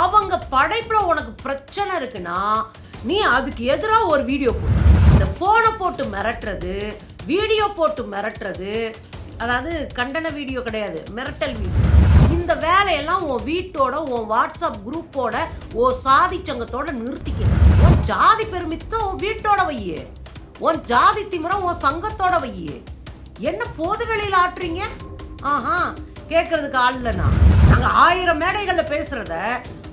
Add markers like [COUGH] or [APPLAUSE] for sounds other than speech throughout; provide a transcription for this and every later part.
அவங்க படைப்புல உனக்கு பிரச்சனை இருக்குன்னா நீ அதுக்கு எதிராக ஒரு வீடியோ போடு இந்த போனை போட்டு மிரட்டுறது வீடியோ போட்டு மிரட்டுறது அதாவது கண்டன வீடியோ கிடையாது மிரட்டல் வீடியோ இந்த வேலையெல்லாம் உன் வீட்டோட உன் வாட்ஸ்அப் குரூப்போட ஓ சாதி சங்கத்தோட நிறுத்திக்கணும். உன் ஜாதி பெருமித்த உன் வீட்டோட வையே. உன் ஜாதி திமிரம் உன் சங்கத்தோட வையே. என்ன போது வெளியில ஆட்டுறீங்க? ஆஹா கேட்கறதுக்கு ஆள் இல்லைண்ணா. நாங்கள் ஆயிரம் மேடைகளில் பேசுறத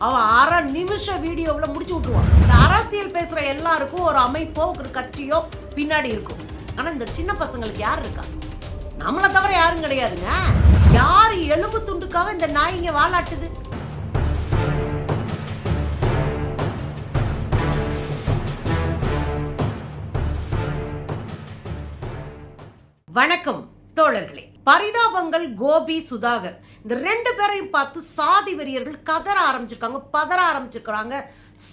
அவன் அரை நிமிஷ வீடியோவில் முடிச்சு விட்டுருவான். இந்த அரசியல் பேசுற எல்லாருக்கும் ஒரு அமைப்போ ஒரு கட்சியோ பின்னாடி இருக்கும். ஆனா இந்த சின்ன பசங்களுக்கு யார் இருக்கா? நம்மளை தவிர யாரும் கிடையாதுங்க. யார் எலும்பு துண்டுக்காக இந்த நாய்ங்க வாழாட்டுது? வணக்கம் தோழர்களே. பரிதாபங்கள் கோபி சுதாகர். இந்த ரெண்டு பேரையும் பார்த்து சாதி வெறியர்கள் கதற ஆரம்பிச்சிருக்காங்க பதற ஆரம்பிச்சிருக்கிறாங்க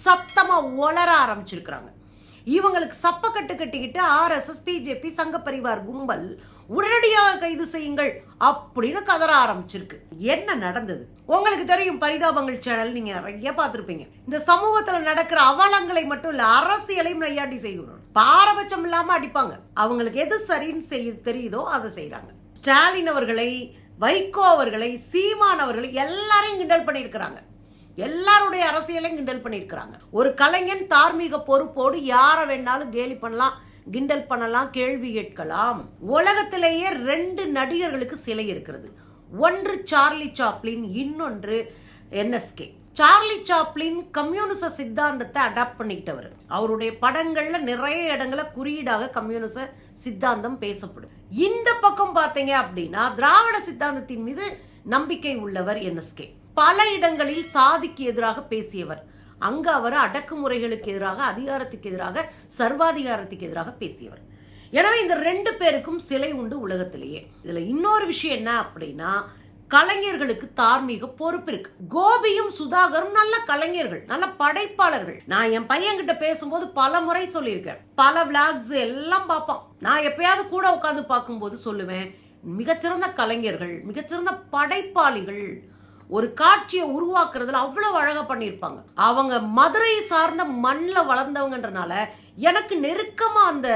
சத்தமாக ஒளர ஆரம்பிச்சிருக்கிறாங்க. இவங்களுக்கு சப்பக்கட்டு கட்டு கட்டிக்கிட்டு ஆர்எஸ்எஸ் பிஜேபி சங்க பரிவார் கும்பல் உடனடியாக கைது செய்யுங்கள் அப்படின்னு கதற ஆரம்பிச்சிருக்கு. என்ன நடந்தது? உங்களுக்கு தெரியும் பரிதாபங்கள் சேனல் நீங்க நிறைய பார்த்துருப்பீங்க. இந்த சமூகத்துல நடக்கிற அவலங்களை மட்டும் இல்ல அரசியலையும் நையாண்டி செய்யணும். பாரபட்சம் இல்லாம அடிப்பாங்க. அவங்களுக்கு எது சரின்னு செய்ய தெரியுதோ அதை செய்யறாங்க ஸ்டாலின் அவர்களை வைகோ அவர்களை சீமான் அவர்களை எல்லாரையும் கிண்டல் பண்ணியிருக்கிறாங்க. எல்லாருடைய அரசியலையும் கிண்டல் பண்ணியிருக்கிறாங்க. ஒரு கலைஞன் தார்மீக பொறுப்போடு யாரை வேணாலும் கேலி பண்ணலாம் கிண்டல் பண்ணலாம் கேள்வி கேட்கலாம். உலகத்திலேயே ரெண்டு நடிகர்களுக்கு சிலை இருக்கிறது. ஒன்று சார்லி சாப்ளின் இன்னொன்று என்எஸ்கே. சார்லி சாப்ளின் கம்யூனிச சித்தாந்தத்தை அடாப்ட் பண்ணிக்கிட்டவர் அவருடைய படங்கள்ல நிறைய இடங்களை குறியீடாக கம்யூனிச சித்தாந்தம் பேசப்படும். இந்த பக்கம் பார்த்தீங்க அப்படின்னா திராவிட சித்தாந்தத்தின் மீது நம்பிக்கை உள்ளவர் என்எஸ்கே. பல இடங்களில் சாதிக்கு எதிராக பேசியவர். அங்கு அவர் அடக்குமுறைகளுக்கு எதிராக அதிகாரத்துக்கு எதிராக சர்வாதிகாரத்துக்கு எதிராக பேசியவர். எனவே இந்த ரெண்டு பேருக்கும் சிலை உண்டு உலகத்திலேயே. இதுல இன்னொரு விஷயம் என்ன அப்படின்னா கலைஞர்களுக்கு தார்மீக பொறுப்பு இருக்கு. கோபியும் சுதாகரும் நல்ல கலைஞர்கள் நல்ல படைப்பாளர்கள். நான் என் பையன்கிட்ட பேசும்போது பல முறை சொல்லியிருக்கேன் பல விளாக்ஸ் எல்லாம் பார்ப்பான். நான் எப்பயாவது கூட உட்காந்து பார்க்கும்போது சொல்லுவேன் மிகச்சிறந்த கலைஞர்கள் மிகச்சிறந்த படைப்பாளிகள் ஒரு காட்சியை உருவாக்குறதுல அவ்வளவு அழகா பண்ணியிருப்பாங்க. அவங்க மதுரை சார்ந்த மண்ணில் வளர்ந்தவங்கன்றனால எனக்கு நெருக்கமா அந்த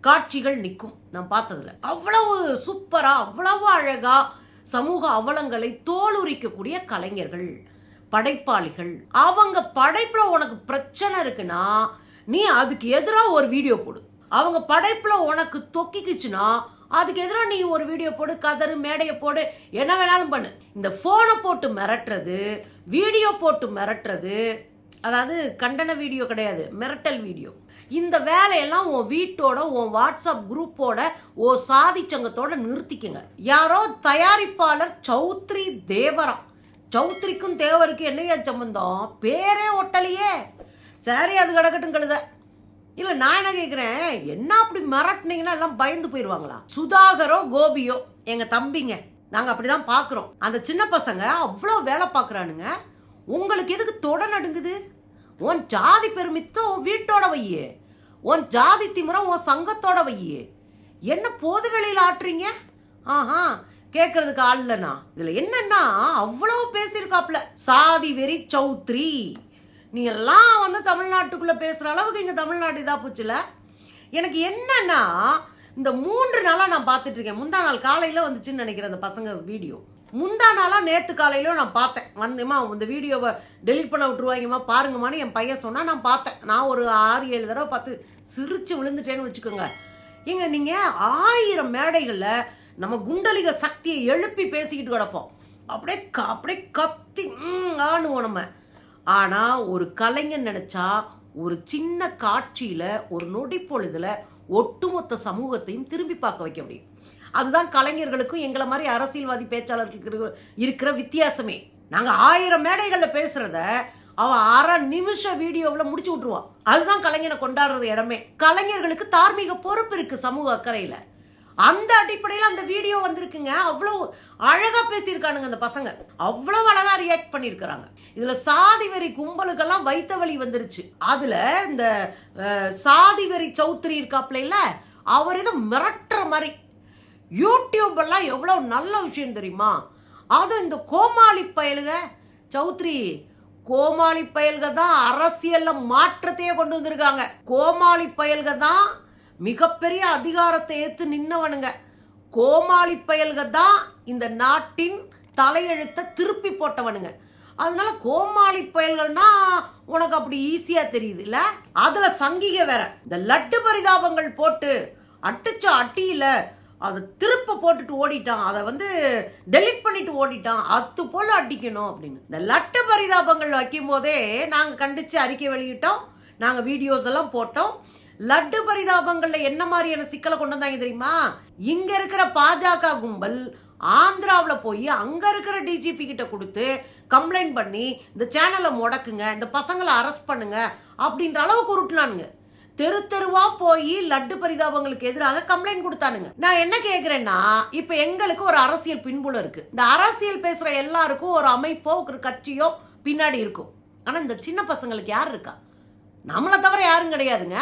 காட்சிகள் நிற்கும் நான் பார்த்ததுல. அவ்வளவு சூப்பரா அவ்வளவு அழகா சமூக அவலங்களை தோலுரிக்கக்கூடிய கலைஞர்கள் படைப்பாளிகள். அவங்க படைப்புல உனக்கு பிரச்சனை இருக்குன்னா நீ அதுக்கு எதிராக ஒரு வீடியோ போடு. அவங்க படைப்புல உனக்கு தொக்கிக்குச்சுன்னா அதுக்கு எதிராக நீ ஒரு வீடியோ போடு கதறு மேடையை போடு என்ன வேணாலும் பண்ணு. இந்த ஃபோனை போட்டு மிரட்டுறது வீடியோ போட்டு மிரட்டுறது அதாவது கண்டன வீடியோ கிடையாது மிரட்டல் வீடியோ. இந்த வேலையெல்லாம் உன் வீட்டோட உன் வாட்ஸ்அப் குரூப்போட ஓ சாதி சங்கத்தோட நிறுத்திக்கங்க. யாரோ தயாரிப்பாளர் சௌத்ரி தேவரா. சௌத்ரிக்கும் தேவருக்கும் என்னையா சம்பந்தம்? பேரே ஒட்டலையே. சரி அது கிடக்கட்டும் கழுத. இல்லை நான் என்ன கேட்குறேன் என்ன அப்படி மிரட்டினீங்கன்னா எல்லாம் பயந்து போயிடுவாங்களா சுதாகரோ கோபியோ எங்கள் தம்பிங்க. நாங்க அப்படிதான் பார்க்குறோம் அந்த சின்ன பசங்க அவ்வளோ வேலை பார்க்குறானுங்க உங்களுக்கு எதுக்கு தொட நடுங்குது? உன் ஜாதி பெருமித்தம் உன் வீட்டோட வையே. உன் ஜாதி திமுறை உன் சங்கத்தோட வையே. என்ன போது வெளியில ஆட்டுறீங்க? ஆஹா கேட்கறதுக்கு ஆள் இல்லைண்ணா. இதில் என்னன்னா அவ்வளோ பேசியிருக்காப்ல சாதி வெறி சௌத்ரி. நீ எல்லாம் வந்து தமிழ்நாட்டுக்குள்ளே பேசுகிற அளவுக்கு இங்கே தமிழ்நாடு இதாக போச்சுல. எனக்கு என்னன்னா இந்த மூன்று நாளா நான் பார்த்துட்டு இருக்கேன். முந்தா நாள் காலையில வந்துச்சுன்னு நினைக்கிறேன் அந்த பசங்க வீடியோ. முந்தா நாளா நேத்து காலையிலும் நான் பார்த்தேன். வந்தேம்மா இந்த வீடியோவை டெலிட் பண்ண விட்டுருவாங்கம்மா பாருங்கம்மான்னு என் பையன் சொன்னா நான் பார்த்தேன். நான் ஒரு ஆறு ஏழு தடவை பார்த்து சிரிச்சு விழுந்துட்டேன்னு வச்சுக்கோங்க. ஏங்க நீங்க ஆயிரம் மேடைகள்ல நம்ம குண்டலிக சக்தியை எழுப்பி பேசிக்கிட்டு கிடப்போம். அப்படியே க- அப்படியே கத்தி ஆணுவோம் நம்ம. ஆனா ஒரு கலைஞன் நினைச்சா ஒரு சின்ன காட்சியில ஒரு நொடி பொழுதுல ஒட்டுமொத்த சமூகத்தையும் திரும்பி பார்க்க வைக்க முடியும். அதுதான் கலைஞர்களுக்கும் எங்களை மாதிரி அரசியல்வாதி பேச்சாளர்களுக்கு இருக்கிற- வித்தியாசமே. நாங்கள் ஆயிரம் மேடைகளில் பேசுறத அவன் அரை நிமிஷ வீடியோவில் முடிச்சு விட்டுருவான் அதுதான் கலைஞனை கொண்டாடுறது இடமே. கலைஞர்களுக்கு தார்மீக பொறுப்பு இருக்கு சமூக அக்கறையில். அந்த அடிப்படையில் அந்த வீடியோ வந்திருக்குங்க. அவ்வளோ அழகாக பேசியிருக்கானுங்க அந்த பசங்க. அவ்வளோ அழகாக ரியாக்ட் பண்ணியிருக்கிறாங்க. இதில் சாதி வெறி கும்பலுக்கெல்லாம் வைத்த வழி வந்துருச்சு. அதில் இந்த சாதி வெறி சௌத்ரி இருக்காப்ல இல்லை அவர் ஏதோ மிரட்டுற மாதிரி. யூடியூப் எல்லாம் நல்ல விஷயம் தெரியுமா? அது இந்த கோமாளி பயலுக சௌத்ரி கோமாளி பயல்கள் தான் அரசியல்ல மாற்றத்தையே கொண்டு வந்திருக்காங்க. கோமாளி பயல்கள் தான் மிகப்பெரிய அதிகாரத்தை ஏற்று நின்னவனுங்க. கோமாளி பயல்கள் தான் இந்த நாட்டின் தலையெழுத்தை திருப்பி போட்டவனுங்க. அதனால கோமாளி பயல்கள்னா உனக்கு அப்படி ஈஸியா தெரியுது இல்ல அதுல சங்கிக வேற. இந்த லட்டு பரிதாபங்கள் போட்டு அடிச்ச அட்டியில அதை திருப்ப போட்டுட்டு ஓடிட்டான். அதை வந்து டெலிட் பண்ணிட்டு ஓடிட்டான். அத்து போல அடிக்கணும் அப்படின்னு. இந்த லட்டு பரிதாபங்கள் வைக்கும் போதே நாங்க கண்டிச்சு அறிக்கை வெளியிட்டோம். நாங்க வீடியோஸ் எல்லாம் போட்டோம். லட்டு பரிதாபங்கள்ல என்ன மாதிரியான சிக்கலை கொண்டு வந்தாங்க தெரியுமா? இங்க இருக்கிற பாஜக கும்பல் ஆந்திராவில் போய் அங்கே இருக்கிற டிஜிபி கிட்ட கொடுத்து கம்ப்ளைண்ட் பண்ணி இந்த சேனலை முடக்குங்க இந்த பசங்களை அரெஸ்ட் பண்ணுங்க அப்படின்ற அளவுக்கு உருட்டுனானுங்க. தெரு தெருவா போய் லட்டு பரிதாபங்களுக்கு எதிராக கம்ப்ளைண்ட் கொடுத்தானுங்க. நான் என்ன கேட்குறேன்னா இப்போ எங்களுக்கு ஒரு அரசியல் பின்புலம் இருக்கு. இந்த அரசியல் பேசுற எல்லாருக்கும் ஒரு அமைப்போ ஒரு கட்சியோ பின்னாடி இருக்கும். ஆனால் இந்த சின்ன பசங்களுக்கு யார் இருக்கா? நம்மளை தவிர யாரும் கிடையாதுங்க.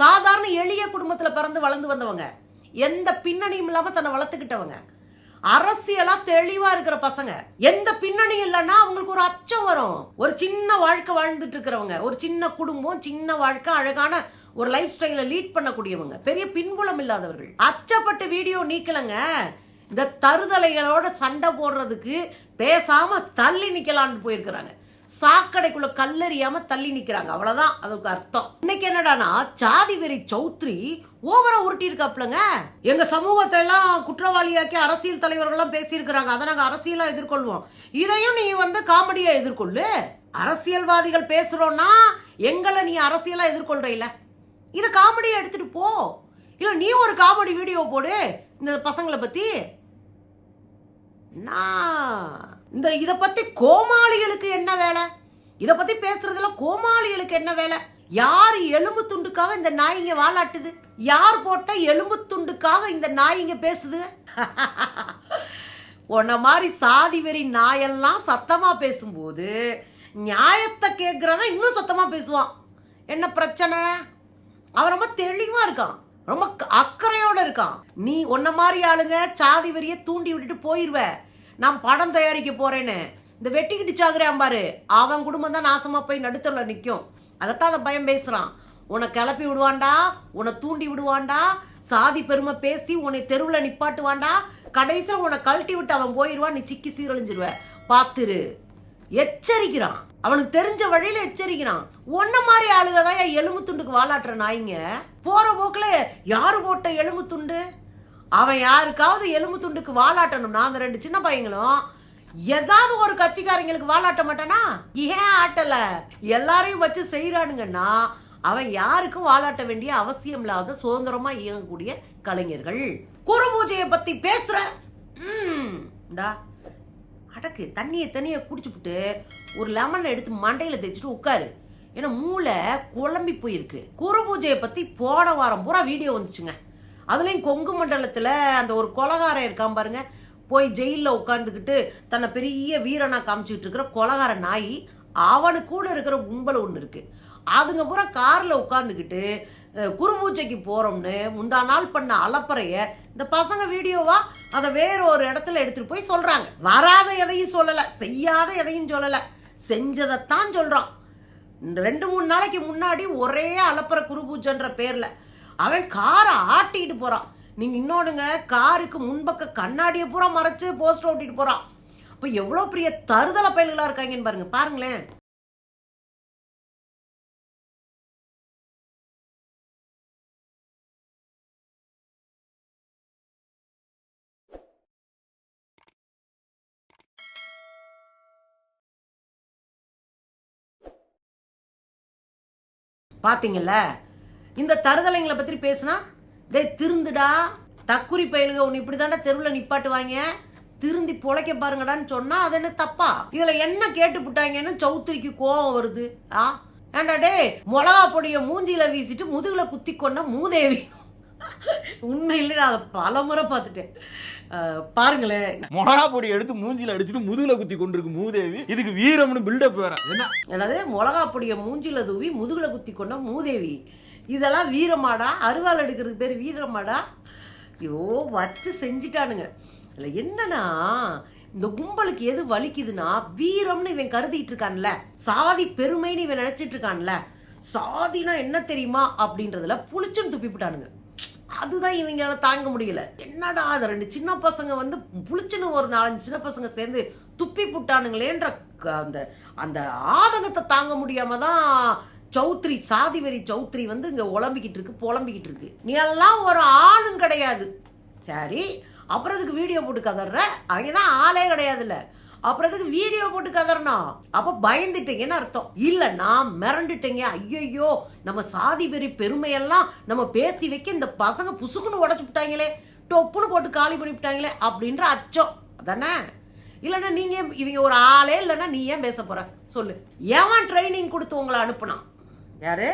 சாதாரண எளிய குடும்பத்தில் பிறந்து வளர்ந்து வந்தவங்க எந்த பின்னணியும் இல்லாமல் தன்னை வளர்த்துக்கிட்டவங்க. அரசியலா தெளிவா இருக்கிற பசங்க எந்த பின்னணி இல்லைன்னா அவங்களுக்கு ஒரு அச்சம் வரும். ஒரு சின்ன வாழ்க்கை வாழ்ந்துட்டு இருக்கிறவங்க ஒரு சின்ன குடும்பம் சின்ன வாழ்க்கை அழகான ஒரு லைஃப் ஸ்டைல லீட் பண்ணக்கூடியவங்க. பெரிய பின்புலம் இல்லாதவர்கள். அச்சப்பட்டு வீடியோ நீக்கலங்க. இந்த தருதலைகளோட சண்டை போடுறதுக்கு பேசாம தள்ளி நிக்கலான்னு போயிருக்கிறாங்க. சாக்கடைக்குள்ள கல்லறியாம தள்ளி நிக்கிறாங்க. அவ்வளவுதான் அதுக்கு அர்த்தம். இன்னைக்கு என்னடானா சாதி வெறி சௌத்ரி ஓவரா உருட்டி இருக்காப்லங்க எங்க சமூகத்தை எல்லாம் குற்றவாளியாக்கி அரசியல் தலைவர்கள்லாம் பேசியிருக்கிறாங்க. அதை நாங்க அரசியலா எதிர்கொள்வோம். இதையும் நீ வந்து காமெடியா எதிர்கொள்ளு. அரசியல்வாதிகள் பேசுறோம்னா எங்களை நீ அரசியலா எதிர்கொள்றீல இதை காமெடியா எடுத்துட்டு போ. இல்ல நீ ஒரு காமெடி வீடியோ போடு. இந்த பசங்களை பத்தி நான் இந்த இதை பத்தி கோமாளிகளுக்கு என்ன வேலை? இதை பத்தி பேசுறதுல கோமாளிகளுக்கு என்ன வேலை? யார் எலும்பு துண்டுக்காக இந்த நாய்ங்க வாலாட்டுது யார் போட்ட எலும்பு துண்டுக்காக இந்த நாயிங்க பேசுது? [LAUGHS] உன்ன மாதிரி சாதி வெறி நாயெல்லாம் சத்தமா பேசும்போது நியாயத்தை கேட்கிறவன் இன்னும் சத்தமா பேசுவான். என்ன பிரச்சனை? அவன் ரொம்ப தெளிவா இருக்கான். ரொம்ப அக்கறையோட இருக்கான். நீ உன்ன மாதிரி ஆளுங்க சாதி வெறிய தூண்டி விட்டுட்டு போயிருவ. நான் படம் தயாரிக்க போறேன்னு. இந்த வெட்டிக்கிட்டு சாகுறான் பாரு. அவன் குடும்பம் தான் நாசமா போய் நடுத்தரில் நிற்கும் அதைத்தான் அந்த பயம் பேசுறான். உன்னை கிளப்பி விடுவான்டா உன்னை தூண்டி விடுவான்டா சாதி பெருமை பேசி உன்னை தெருவில் நிப்பாட்டுவான்டா கடைசியில் உன்னை கழட்டி விட்டு அவன் போயிடுவான் நீ சிக்கி சீரழிஞ்சிருவ. பாத்துரு. எச்சரிக்கிறான். அவனுக்கு தெரிஞ்ச வழியில எச்சரிக்கிறான். ஒன்ன மாதிரி ஆளுகதான் எலும்பு துண்டுக்கு வாலாட்டுற நாய்ங்க. போற போக்குல யாரு போட்ட எலும்பு துண்டு அவன் யாருக்காவது எலும்பு துண்டுக்கு வாலாட்டணும்னா அந்த ரெண்டு சின்ன பையங்களும். ஏதாவது ஒரு கட்சிக்காரங்களுக்கு வாலாட்ட மாட்டானா? ஏன் ஆட்டல? எல்லாரையும் வச்சு செய்யறானுங்கன்னா அவன் யாருக்கும் வாலாட்ட வேண்டிய அவசியம் இல்லாத சுதந்திரமா இயங்கக்கூடிய கலைஞர்கள். குரு பூஜையை பத்தி பேசுற. இந்தா. அடக்கு தண்ணியை தண்ணியை குடிச்சுப்புட்டு ஒரு லெமன் எடுத்து மண்டையில தேய்ச்சிட்டு உட்காரு. ஏன்னா மூளை குழம்பி போயிருக்கு. குரு பூஜையை பத்தி போன வாரம் பூரா வீடியோ வந்துச்சுங்க. அதுலேயும் கொங்கு மண்டலத்தில் அந்த ஒரு கொலகாரம் இருக்கான் பாருங்க. போய் ஜெயிலில் உட்காந்துக்கிட்டு தன்னை பெரிய வீரனா காமிச்சிட்டு இருக்கிற கொலகார நாய் அவனுக்கு கூட இருக்கிற கும்பல் ஒன்று இருக்குது அதுங்க பூரா காரில் உட்காந்துக்கிட்டு அஹ், குரு முந்தா நாள் பண்ண அலப்பறைய இந்த பசங்க வீடியோவா அதை வேற ஒரு இடத்துல எடுத்துகிட்டு போய் சொல்கிறாங்க வராத எதையும் சொல்லலை செய்யாத எதையும் சொல்லலை. செஞ்சதைத்தான் சொல்கிறான் ரெண்டு மூணு நாளைக்கு முன்னாடி ஒரே அலப்பற குரு பேரில். அவன் காரை ஆட்டிட்டு போறான். நீங்க இன்னொன்னுங்க காருக்கு முன்பக்க கண்ணாடியை பூரா மறைச்சு போஸ்டர் ஓட்டிட்டு போறான். அப்ப எவ்வளவு பெரிய தருதலை பயல்களாக இருக்காங்கன்னு பாருங்க பாருங்களேன். பாத்தீங்கல்ல இந்த தருதலைங்களை பற்றி பேசுனா டேய் திருந்துடா. தக்குரி பயிலுக உன் இப்படி தாண்டா தெருவில் நிப்பாட்டுவாங்க திருந்தி பொழைக்க பாருங்கடான்னு சொன்னால் அது என்ன தப்பா? இதில் என்ன கேட்டு புட்டாங்கன்னு சௌத்திரிக்கு கோவம் வருது. ஆ? ஏண்டா டேய் மிளகா பொடியை மூஞ்சியில் வீசிட்டு முதுகில் குத்தி கொண்ட மூதேவி. உண்மையில நான் அதை பல முறை பார்த்துட்டேன் பாருங்களேன். மொளகா பொடி எடுத்து மூஞ்சில அடிச்சுட்டு முதுகுல குத்தி கொண்டிருக்கு மூதேவி. இதுக்கு வீரம்னு பில்டப் வேற. என்ன? என்னது மிளகா பொடியை மூஞ்சில தூவி முதுகுல குத்தி கொண்ட மூதேவி. இதெல்லாம் வீரமாடா? அருவாள் எடுக்கிறதுக்கு பேர் வீரமாடா? ஐயோ வச்சு செஞ்சிட்டானுங்க. இல்லை என்னன்னா இந்த கும்பலுக்கு எது வலிக்குதுன்னா வீரம்னு இவன் கருதிட்டு இருக்கான்ல. சாதி பெருமைன்னு இவன் நினைச்சிட்டு இருக்கான்ல. சாதினா என்ன தெரியுமா? அப்படின்றதுல புளிச்சும் துப்பி விட்டானுங்க அதுதான் இவங்களால தாங்க முடியல. என்னடா அது ரெண்டு சின்ன பசங்க வந்து புளிச்சுன்னு ஒரு நாலஞ்சு சின்ன பசங்க சேர்ந்து துப்பி புட்டானுங்களேன்ற அந்த அந்த ஆதங்கத்தை தாங்க முடியாம தான் சௌத்ரி சாதிவெறி சௌத்ரி வந்து இங்க உழம்பிக்கிட்டு இருக்கு புலம்பிக்கிட்டு இருக்கு. நீ எல்லாம் ஒரு ஆளும் கிடையாது. சரி அப்புறம் அதுக்கு வீடியோ போட்டு கதற அவங்க தான் ஆளே கிடையாதுல்ல. அப்புறம் எதுக்கு வீடியோ போட்டு கதறணும். அப்ப பயந்துட்டீங்கன்னு அர்த்தம்? இல்லைன்னா மிரண்டுட்டீங்க. ஐயோ நம்ம சாதி வெறி பெருமையெல்லாம் நம்ம பேசி வைக்க இந்த பசங்க புசுக்குன்னு உடச்சு விட்டாங்களே. டொப்புன்னு போட்டு காலி பண்ணி விட்டாங்களே அப்படின்ற அச்சம். அதானே? இல்லைன்னா நீங்க இவங்க ஒரு ஆளே இல்லைன்னா நீ ஏன் பேச போற? சொல்லு. ஏவன் ட்ரைனிங் கொடுத்து உங்களை அனுப்புனான்? யாரு?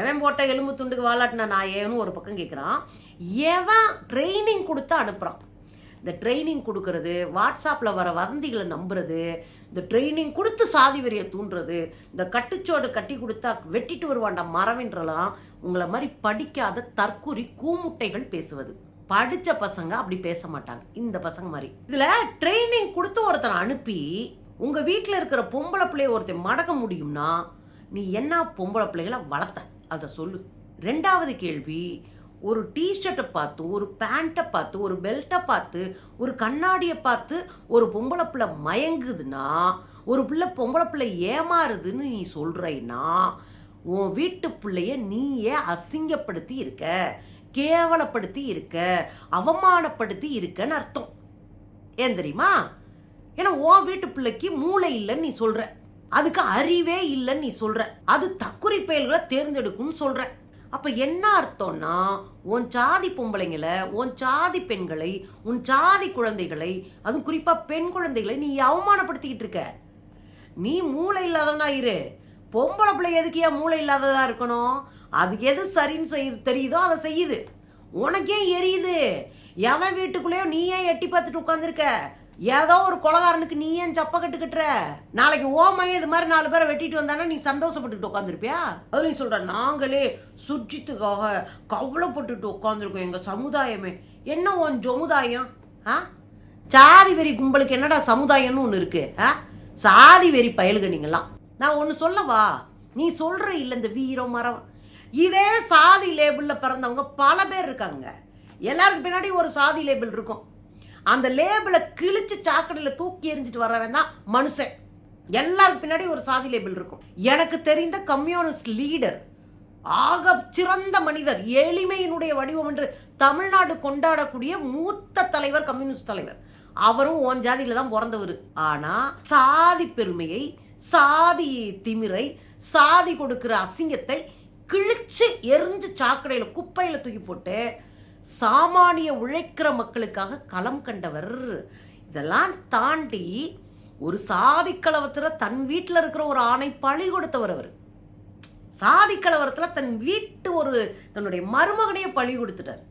எவன் போட்ட எலும்பு துண்டுக்கு வாலாட்டின நான் ஏன்னு ஒரு பக்கம் கேட்குறான் எவன் ட்ரைனிங் கொடுத்து அனுப்புகிறான் இந்த ட்ரைனிங் கொடுக்கறது வாட்ஸ்அப்பில் வர வதந்திகளை நம்புறது இந்த ட்ரைனிங் கொடுத்து சாதி வெறியை தூண்டுறது இந்த கட்டுச்சோடு கட்டி கொடுத்தா வெட்டிட்டு வருவாண்டா மரவின்றலாம் உங்களை மாதிரி படிக்காத தற்கூறி கூமுட்டைகள் பேசுவது. படித்த பசங்க அப்படி பேச மாட்டாங்க. இந்த பசங்க மாதிரி. இதில் ட்ரைனிங் கொடுத்து ஒருத்தனை அனுப்பி உங்கள் வீட்டில் இருக்கிற பொம்பளை பிள்ளைய ஒருத்தன் மடக்க முடியும்னா நீ என்ன பொம்பளை பிள்ளைகளை வளர்த்த? அதை சொல்லு. ரெண்டாவது கேள்வி ஒரு டிஷர்ட்டை பார்த்து ஒரு பேண்ட்டை பார்த்து ஒரு பெல்ட்டை பார்த்து ஒரு கண்ணாடியை பார்த்து ஒரு பொம்பளை பிள்ளை மயங்குதுன்னா ஒரு பிள்ளை பொம்பளை பிள்ளை ஏமாறுதுன்னு நீ சொல்கிறேன்னா உன் வீட்டு பிள்ளைய நீயே அசிங்கப்படுத்தி இருக்க கேவலப்படுத்தி இருக்க அவமானப்படுத்தி இருக்கன்னு அர்த்தம். ஏன் தெரியுமா? ஏன்னா உன் வீட்டு பிள்ளைக்கு மூளை இல்லைன்னு நீ சொல்ற. அதுக்கு அறிவே இல்லைன்னு நீ சொல்ற. அது தக்குறி பயல்களை தேர்ந்தெடுக்கும்னு சொல்கிற அப்போ என்ன அர்த்தம்னா உன் சாதி பொம்பளைங்களை உன் சாதி பெண்களை உன் சாதி குழந்தைகளை அதுவும் குறிப்பாக பெண் குழந்தைகளை நீ அவமானப்படுத்திக்கிட்டு இருக்க. நீ மூளை இல்லாதவனா இரு. பொம்பளை பிள்ளை எதுக்கு ஏன் மூளை இல்லாததா இருக்கணும்? அதுக்கு எது சரின்னு செய்யுது தெரியுதோ அதை செய்யுது. உனக்கே எரியுது. எவன் வீட்டுக்குள்ளேயோ நீ ஏன் எட்டி பார்த்துட்டு உட்காந்துருக்க ஏதோ ஒரு கொலகாரனுக்கு நீ ஏன் சப்ப கட்டுக்கிட்டுற? நாளைக்கு ஓமையே இது மாதிரி நாலு பேரை வெட்டிட்டு வந்தானா நீ சந்தோஷப்பட்டுட்டு உட்காந்துருப்பியா அது நீ சொல்ற நாங்களே சுஜித்துக்காக கவலைப்பட்டுட்டு உட்காந்துருக்கோம் எங்க சமுதாயமே. என்ன உன் சமுதாயம் ஆ? சாதி வெறி கும்பலுக்கு என்னடா சமுதாயம்னு ஒன்று இருக்கு? ஆ? சாதி வெறி பயலுக நீங்களாம் நான் ஒன்று சொல்லவா? நீ சொல்ற இல்லை இந்த வீரம் மரம். இதே சாதி லேபிளில் பிறந்தவங்க பல பேர் இருக்காங்க. எல்லாருக்கு பின்னாடி ஒரு சாதி லேபிள் இருக்கும். அந்த லேபிளை கிழிச்சு சாக்கடையில் தூக்கி எறிஞ்சிட்டு வரவன் தான் மனுஷன். எல்லாருக்கு பின்னாடி ஒரு சாதி லேபிள் இருக்கும். எனக்கு தெரிந்த கம்யூனிஸ்ட் லீடர் ஆக சிறந்த மனிதர் எளிமையினுடைய வடிவம் என்று தமிழ்நாடு கொண்டாடக்கூடிய மூத்த தலைவர் கம்யூனிஸ்ட் தலைவர். அவரும் ஓன் ஜாதியில தான் பிறந்தவர். ஆனா சாதி பெருமையை சாதி திமிரை சாதி கொடுக்கிற அசிங்கத்தை கிழிச்சு எரிஞ்சு சாக்கடையில குப்பையில தூக்கி போட்டு சாமானிய உழைக்கிற மக்களுக்காக களம் கண்டவர். இதெல்லாம் தாண்டி ஒரு சாதிக்கலவத்தில் தன் வீட்டில் இருக்கிற ஒரு ஆணை பழி கொடுத்தவர் அவர். சாதிக்கலவரத்தில் தன் வீட்டு ஒரு தன்னுடைய மருமகனையே பழி கொடுத்துட்டார்.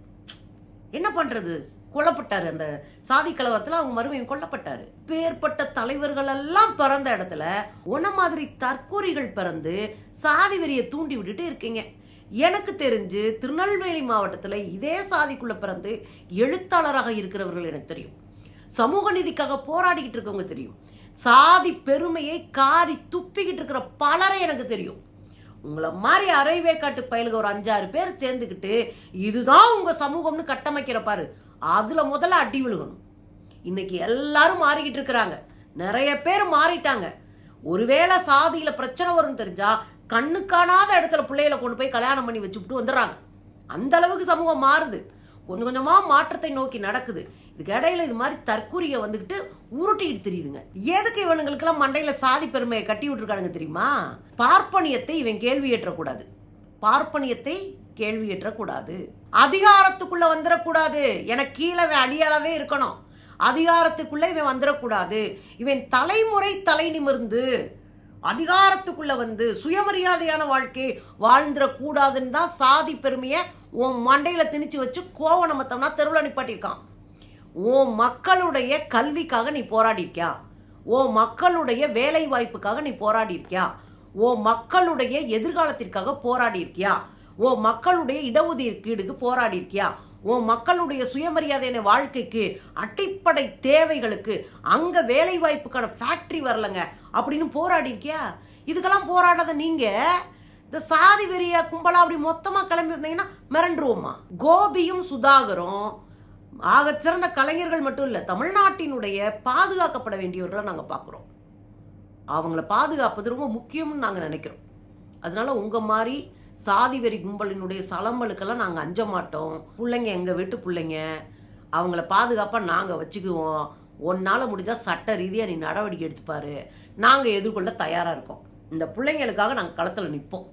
என்ன பண்ணுறது கொல்லப்பட்டார். அந்த சாதி கலவரத்தில் அவங்க மருமையும் கொல்லப்பட்டார். பேர்பட்ட தலைவர்கள் எல்லாம் பிறந்த இடத்துல உன மாதிரி தற்கூரிகள் பிறந்து சாதி வெறியை தூண்டி விட்டுட்டு இருக்கீங்க. எனக்கு தெரிஞ்சு திருநெல்வேலி மாவட்டத்தில் இதே சாதிக்குள்ளே பிறந்து எழுத்தாளராக இருக்கிறவர்கள் எனக்கு தெரியும். சமூக நீதிக்காக போராடிக்கிட்டு இருக்கவங்க தெரியும். சாதி பெருமையை காரி துப்பிக்கிட்டு இருக்கிற பலரை எனக்கு தெரியும். உங்களை மாதிரி அரைவே காட்டு பயலுக ஒரு அஞ்சாறு பேர் சேர்ந்துக்கிட்டு இதுதான் உங்கள் சமூகம்னு கட்டமைக்கிற பாரு. அதில் முதல்ல அடி விழுகணும். இன்னைக்கு எல்லாரும் மாறிக்கிட்டு இருக்கிறாங்க. நிறைய பேர் மாறிட்டாங்க. ஒருவேளை சாதியில் பிரச்சனை வரும்னு தெரிஞ்சா கண்ணு காணாத இடத்துல பிள்ளைகளை கொண்டு போய் கல்யாணம் பண்ணி வச்சுவிட்டு வந்துடுறாங்க. அந்த அளவுக்கு சமூகம் மாறுது. கொஞ்சம் கொஞ்சமா மாற்றத்தை நோக்கி நடக்குது. இதுக்கு இடையில இது மாதிரி தற்கூரிய வந்துகிட்டு உருட்டிட்டு தெரியுதுங்க. எதுக்கு இவனுங்களுக்கெல்லாம் மண்டையில சாதி பெருமையை கட்டி விட்டுருக்கானுங்க தெரியுமா? பார்ப்பனியத்தை இவன் கேள்வி ஏற்றக்கூடாது. பார்ப்பனியத்தை கேள்வி ஏற்றக்கூடாது. அதிகாரத்துக்குள்ள வந்துடக்கூடாது. எனக்கு கீழே இவன் அடியாளவே இருக்கணும். அதிகாரத்துக்குள்ள இவன் வந்துடக்கூடாது. இவன் தலைமுறை தலை நிமிர்ந்து அதிகாரத்துக்குள்ள வந்து சுயமரியாதையான வாழ்க்கை வாழ்ந்துடக்கூடாதுன்னு தான் சாதி பெருமையை உன் மண்டையில திணிச்சு வச்சு கோவணமத்தம்னா தெருவில் நிப்பாட்டியிருக்கான். உன் மக்களுடைய கல்விக்காக நீ போராடிருக்கியா ஓ மக்களுடைய வேலை வாய்ப்புக்காக நீ போராடிருக்கியா ஓ மக்களுடைய எதிர்காலத்திற்காக போராடி இருக்கியா மக்களுடைய இடஒதுக்கீடுக்கு போராடி இருக்கியா உன் மக்களுடைய சுயமரியாதையான வாழ்க்கைக்கு அடிப்படை தேவைகளுக்கு அங்கே வேலை வாய்ப்புக்கான ஃபேக்ட்ரி வரலங்க. அப்படின்னு போராடிருக்கியா? இதுக்கெல்லாம் போராடாத நீங்கள் இந்த சாதி வெறிய கும்பலாக அப்படி மொத்தமாக கிளம்பி வந்தீங்கன்னா மிரண்டுருவோமா? கோபியும் சுதாகரும் ஆகச்சிறந்த கலைஞர்கள் மட்டும் இல்லை தமிழ்நாட்டினுடைய பாதுகாக்கப்பட வேண்டியவர்களை நாங்கள் பார்க்குறோம் அவங்கள பாதுகாப்பது ரொம்ப முக்கியம்னு நாங்கள் நினைக்கிறோம். அதனால உங்கள் மாதிரி சாதி வெறி கும்பலினுடைய சலம்பலுக்கெல்லாம் நாங்கள் அஞ்ச மாட்டோம். பிள்ளைங்க எங்கள் வீட்டு பிள்ளைங்க அவங்கள பாதுகாப்பாக நாங்கள் வச்சுக்குவோம். ஒன்னால் முடிஞ்சால் சட்ட ரீதியாக நீ நடவடிக்கை எடுத்துப்பார். நாங்கள் எதிர்கொள்ள தயாராக இருக்கோம். இந்த பிள்ளைங்களுக்காக நாங்கள் களத்தில் நிற்போம்